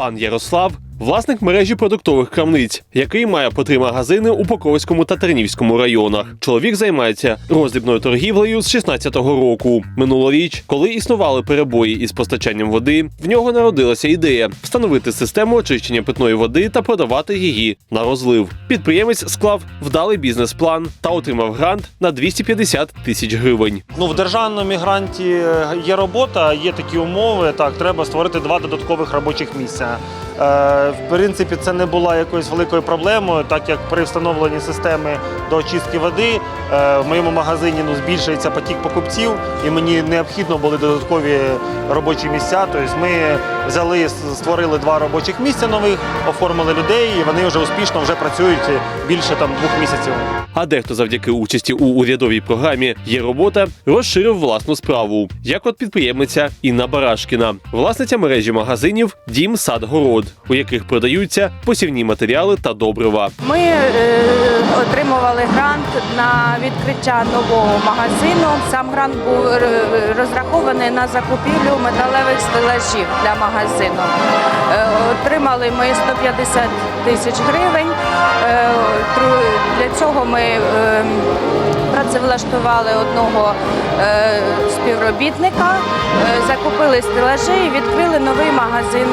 Пан Ярослав власник мережі продуктових крамниць, який має по три магазини у Покровському та Тернівському районах. Чоловік займається роздрібною торгівлею з 16-го року. Минулоріч, коли існували перебої із постачанням води, в нього народилася ідея встановити систему очищення питної води та продавати її на розлив. Підприємець склав вдалий бізнес-план та отримав грант на 250 тисяч гривень. Ну, в державному мігранті е, є робота, є такі умови. Так, треба створити два додаткових робочих місця. Е, в принципі, це не була якоюсь великою проблемою, так як при встановленні системи до очистки води е, в моєму магазині ну, збільшується потік покупців, і мені необхідно були додаткові робочі місця. Тобто ми взяли, створили два робочих місця нових, оформили людей, і вони вже успішно вже працюють більше там двох місяців. А дехто завдяки участі у урядовій програмі є робота розширив власну справу, як от підприємниця Інна Барашкіна, власниця мережі магазинів Дім Сад Город, у яких продаються посівні матеріали та добрива. Ми е, отримували грант на відкриття нового магазину. Сам грант був е, розрахований на закупівлю металевих стелажів для магазину. Е, отримали ми 150 тисяч гривень. Е, для цього ми е, працевлаштували одного е, співробітника, е, закупили стелажі і відкрили новий магазин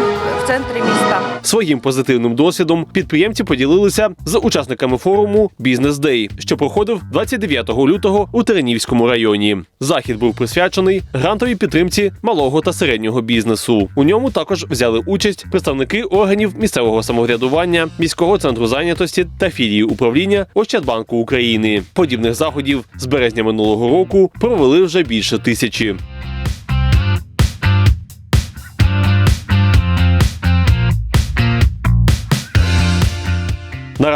в центрі міста. Своїм позитивним досвідом підприємці поділилися з учасниками форуму Бізнес Дей, що проходив 29 лютого у Теренівському районі. Захід був присвячений грантовій підтримці малого та середнього бізнесу. У ньому також взяли участь представники органів місцевого самоврядування, міського центру зайнятості та філії управління Ощадбанку України. Подібних заходів з березня минулого року провели вже більше тисячі.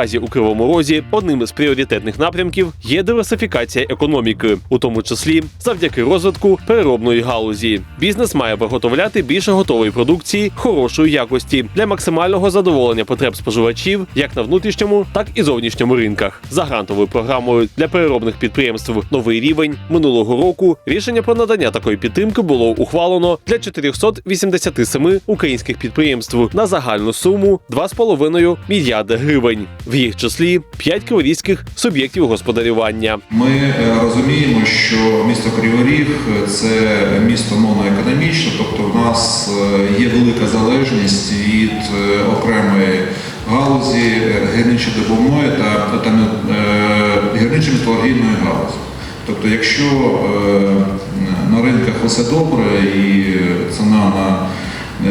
Наразі у Кривому Розі одним з пріоритетних напрямків є диверсифікація економіки, у тому числі завдяки розвитку переробної галузі. Бізнес має виготовляти більше готової продукції хорошої якості для максимального задоволення потреб споживачів як на внутрішньому, так і зовнішньому ринках. За грантовою програмою для переробних підприємств Новий рівень минулого року рішення про надання такої підтримки було ухвалено для 487 українських підприємств на загальну суму 2,5 мільярда гривень. В їх числі 5 криворізьких суб'єктів господарювання. Ми е, розуміємо, що місто Кривий Ріг – це місто моноекономічне, тобто в нас е, є велика залежність від е, окремої галузі е, гірничо-добувної та, та е, гірничо-металургійної галузі. Тобто, якщо е, на ринках все добре і ціна на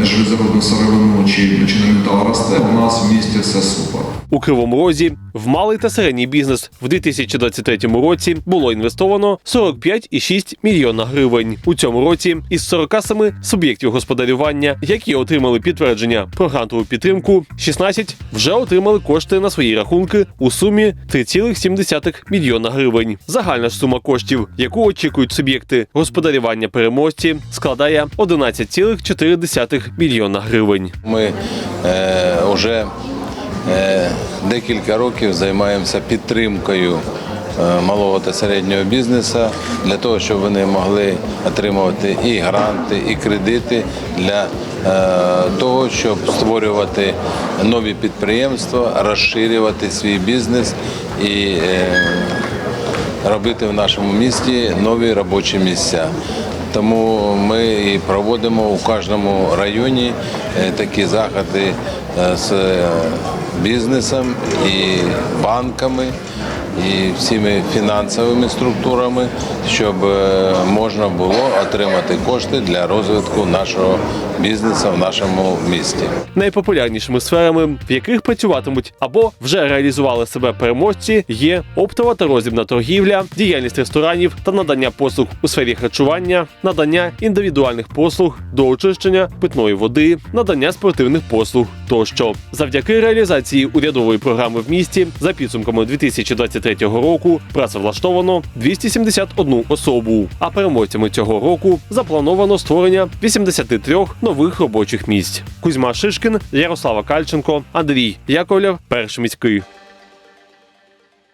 железорудну сировину чи, чи на метал росте, у нас в місті все супер. У Кривому Розі в малий та середній бізнес в 2023 році було інвестовано 45,6 мільйона гривень. У цьому році із 47 суб'єктів господарювання, які отримали підтвердження про грантову підтримку, 16 вже отримали кошти на свої рахунки у сумі 3,7 мільйона гривень. Загальна сума коштів, яку очікують суб'єкти господарювання переможці, складає 11,4 мільйона гривень. Ми е, вже е, декілька років займаємося підтримкою е, малого та середнього бізнесу для того, щоб вони могли отримувати і гранти, і кредити для е, того, щоб створювати нові підприємства, розширювати свій бізнес і е, робити в нашому місті нові робочі місця. Тому ми і проводимо у кожному районі е, такі заходи е, з е, бізнесом і банками, і всіми фінансовими структурами, щоб е, можна було отримати кошти для розвитку нашого бізнесу в нашому місті. Найпопулярнішими сферами, в яких працюватимуть або вже реалізували себе переможці, є оптова та розібна торгівля, діяльність ресторанів та надання послуг у сфері харчування, надання індивідуальних послуг до очищення питної води, надання спортивних послуг тощо. Завдяки реалізації урядової програми в місті за підсумками 2023 року працевлаштовано 271 особу. А переможцями цього року заплановано створення 83 нових робочих місць. Кузьма Шишкін, Ярослава Кальченко, Андрій Яковлєв, перший міський.